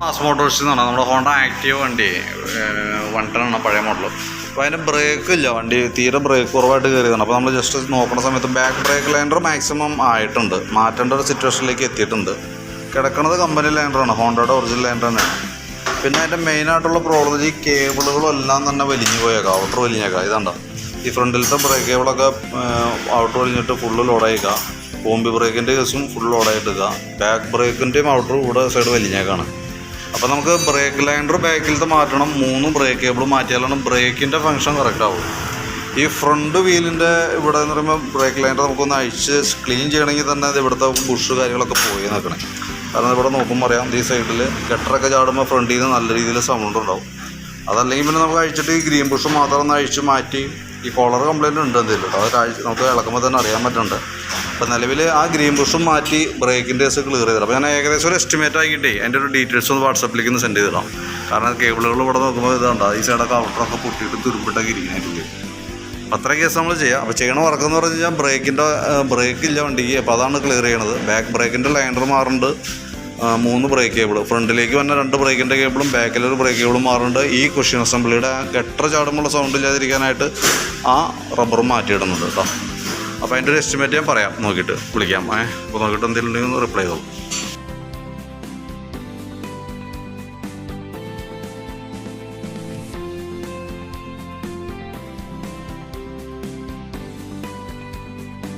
Mass motors എന്നാണ്. നമ്മുടെ Honda active വണ്ടി. വൺ ടൺ ആണ് പഴയ മോഡൽ അപ്പോൾ അതിന്റെ ബ്രേക്ക് ഇല്ല. വണ്ടി തീരെ ബ്രേക്ക് കുറവായിട്ട് കയറിയതാണ് അപ്പോൾ നമ്മൾ ജസ്റ്റ് നോക്കുന്ന സമയത്ത് ബാക്ക് ബ്രേക്ക് ലൈൻഡർ മാക്സിമം ആയിട്ടുണ്ട്. മാറ്റേണ്ട ഒരു സിറ്റുവേഷനിലേക്ക് എത്തിയിട്ടുണ്ട്. കിടക്കുന്നത് കമ്പനി ലൈൻഡറാണ് ഹോണ്ടയുടെ ഒറിജിനൽ ലൈൻഡർ തന്നെയാണ്. പിന്നെ അതിന്റെ മെയിനായിട്ടുള്ള പ്രോബ്ലം ഈ കേബിളുകളും എല്ലാം തന്നെ വലിഞ്ഞു പോയേക്കാം. ഔട്ടർ വലിഞ്ഞേക്കാം. ഇതാണ്ടോ ഈ ഫ്രണ്ടിലത്തെ ബ്രേക്ക് കേബിളൊക്കെ ഔട്ടർ വലിഞ്ഞിട്ട് ഫുള്ള് ലോഡായിക്കുക കോമ്പി ബ്രേക്കിന്റെ കേസും ഫുൾ ലോഡായിട്ടില്ല ബാക്ക് ബ്രേക്കിന്റെയും ഔട്ടർ കൂടെ സൈഡ് വലിഞ്ഞേക്കാണ്. അപ്പോൾ നമുക്ക് ബ്രേക്ക് ലൈൻഡർ ബാക്കിലത്തെ മാറ്റണം. മൂന്ന് ബ്രേക്ക് കേബിൾ മാറ്റിയാലാണ് ബ്രേക്കിന്റെ ഫംഗ്ഷൻ കറക്റ്റ് ആവും ഈ ഫ്രണ്ട് വീലിന്റെ ഇവിടെ എന്ന് പറയുമ്പോൾ ബ്രേക്ക് ലൈൻഡർ നമുക്കൊന്ന് അഴിച്ച് ക്ലീൻ ചെയ്യണമെങ്കിൽ തന്നെ അത് ഇവിടുത്തെ ബുഷ് കാര്യങ്ങളൊക്കെ പോയി നിൽക്കണേ. കാരണം ഇവിടെ നോക്കുമ്പോൾ അറിയാം ഈ സൈഡിൽ ഗട്ടറൊക്കെ ചാടുമ്പോൾ ഫ്രണ്ടിൽ നിന്ന് നല്ല രീതിയിൽ സൗണ്ട് ഉണ്ടാവും. അതല്ലെങ്കിൽ പിന്നെ നമുക്ക് അഴിച്ചിട്ട് ഈ ഗ്രീൻ ബുഷ് മാത്രം ഒന്ന് അഴിച്ച് മാറ്റി ഈ കോളർ കംപ്ലൈന്റ് ഉണ്ട് എന്തെങ്കിലും. അത് നമുക്ക് ഇളക്കുമ്പോൾ തന്നെ അറിയാൻ പറ്റുന്നുണ്ട്. അപ്പോൾ നിലവിൽ ആ ഗ്രീൻ ബുഷും മാറ്റി ബ്രേക്കിന്റെ കേസ് ക്ലിയർ ചെയ്തിടാം അപ്പോൾ ഞാൻ ഏകദേശം ഒരു എസ്റ്റിമേറ്റ് ആക്കിയിട്ടേ അതിന്റെ ഒരു ഡീറ്റെയിൽസ് ഒന്ന് വാട്സപ്പിലേക്ക് ഒന്ന് സെൻഡ് ചെയ്തിടാം കാരണം കേബിളുകൾ ഇവിടെ നോക്കുമ്പോൾ ഇതുണ്ട് ഈ സൈഡൊക്കെ ഔട്ടറൊക്കെ പൊട്ടിയിട്ട് തുരുമ്പിട്ടൊക്കെ ഇരിക്കുന്നതായിട്ട് അത്ര കേസ് നമ്മൾ ചെയ്യാം. അപ്പോൾ ചെയ്യണ വർക്ക് എന്ന് പറഞ്ഞു കഴിഞ്ഞാൽ ബ്രേക്കിന്റെ ബ്രേക്ക് ഇല്ല വണ്ടിക്ക്. അപ്പോൾ അതാണ് ക്ലിയർ ചെയ്യണത്. ബാക്ക് ബ്രേക്കിന്റെ ലൈൻഡർ മാറുന്നുണ്ട് മൂന്ന് ബ്രേക്ക് കേബിൾ ഫ്രണ്ടിലേക്ക് വന്ന രണ്ട് ബ്രേക്കിന്റെ കേബിളും ബാക്കിലൊരു ബ്രേക്ക് കേബിളും മാറുന്നുണ്ട് ഈ കുഷ്യൻ അസംബ്ലിയുടെ ഗട്ടർ ചാടുമ്പോൾ സൗണ്ട് ഇല്ലാതിരിക്കാനായിട്ട് ആ റബ്ബറും മാറ്റിയിടുന്നുണ്ട് കേട്ടോ അപ്പോൾ അതിന്റെ ഒരു എസ്റ്റിമേറ്റ് ഞാൻ പറയാം. നോക്കിയിട്ട് വിളിക്കാം. ഏഹ് അപ്പോൾ നോക്കിയിട്ട് എന്തെങ്കിലും ഉണ്ടെങ്കിൽ ഒന്ന് റിപ്ലൈ ചെയ്തോളൂ.